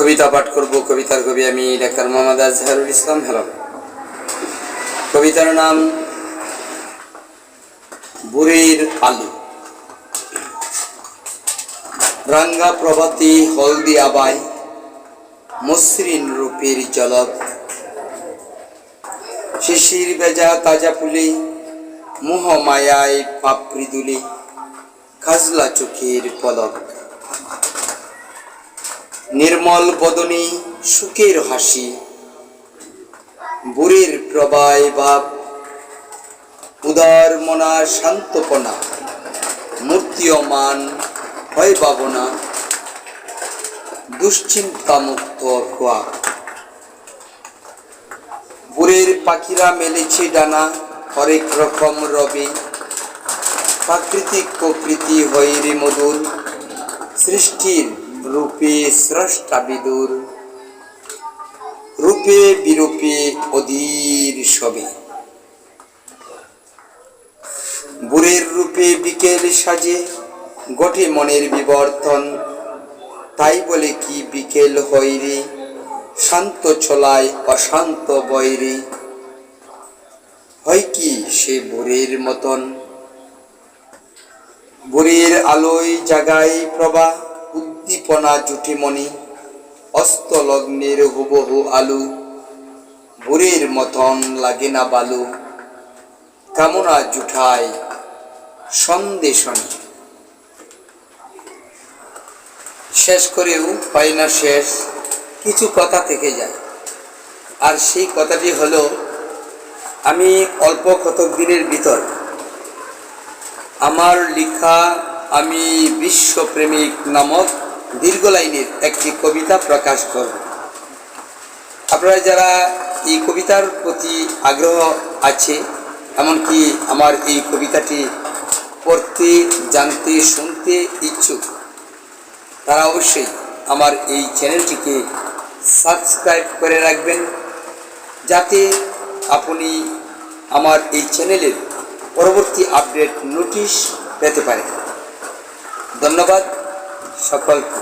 কবিতা পাঠ করব। কবিতার কবি আমি ডাক্তার মোহাম্মদ আজহারুল ইসলাম হেলাম কবিতার নাম, বুড়ির আলু। রাঙ্গা প্রভাতী হলদি আবাই, মসৃণ রূপের জলক। শিশির বেজা তাজা ফুলে, মোহ মায়ায় পাপড়ি দুলি, খাজলা চোখের পলক। নির্মল বদনে সুখের হাসি, বুড়ির প্রবায় ভাব উদার মনা শান্তপনা, মূর্তিয়মান হয় ভাবনা, দুশ্চিন্তামুক্ত হওয়া বুড়ের পাখিরা মেলেছে ডানা, হরেক রকম রবে, প্রাকৃতিক প্রকৃতি হৈরে মধুর সৃষ্টির রূপে স্রষ্টা বিদুর, রূপে বিরূপে অধীর সবে। বুড়ের রূপে বিকেল সাজে, গঠে মনের বিবর্তন, তাই বলে কি বিকেল হইরে শান্ত ছলায় অশান্ত বৈরে হয় কি সে বুড়ের মতন? বুড়ির আলোয় জাগায় প্রভা উদ্দীপনা জুটি মনি অস্ত হুবহু আলু, বুড়ির মতন লাগে না বালু। কামনা জুঠায় সন্দেশনে। শেষ করেও হয় না শেষ, কিছু কথা থেকে যায়। আর সেই কথাটি হলো, আমি অল্প কতক দিনের ভিতর আমার লেখা আমি বিশ্বপ্রেমিক নামক দীর্ঘ লাইনের একটি কবিতা প্রকাশ করব। আপনারা যারা এই কবিতার প্রতি আগ্রহ আছে, এমনকি আমার এই কবিতাটি পড়তে, জানতে, শুনতে ইচ্ছুক, তারা অবশ্যই আমার এই চ্যানেলটিকে সাবস্ক্রাইব করে রাখবেন, যাতে আপনি আমার এই চ্যানেলের পরবর্তী আপডেট নোটিশ পেতে পারেন। ধন্যবাদ সকলকে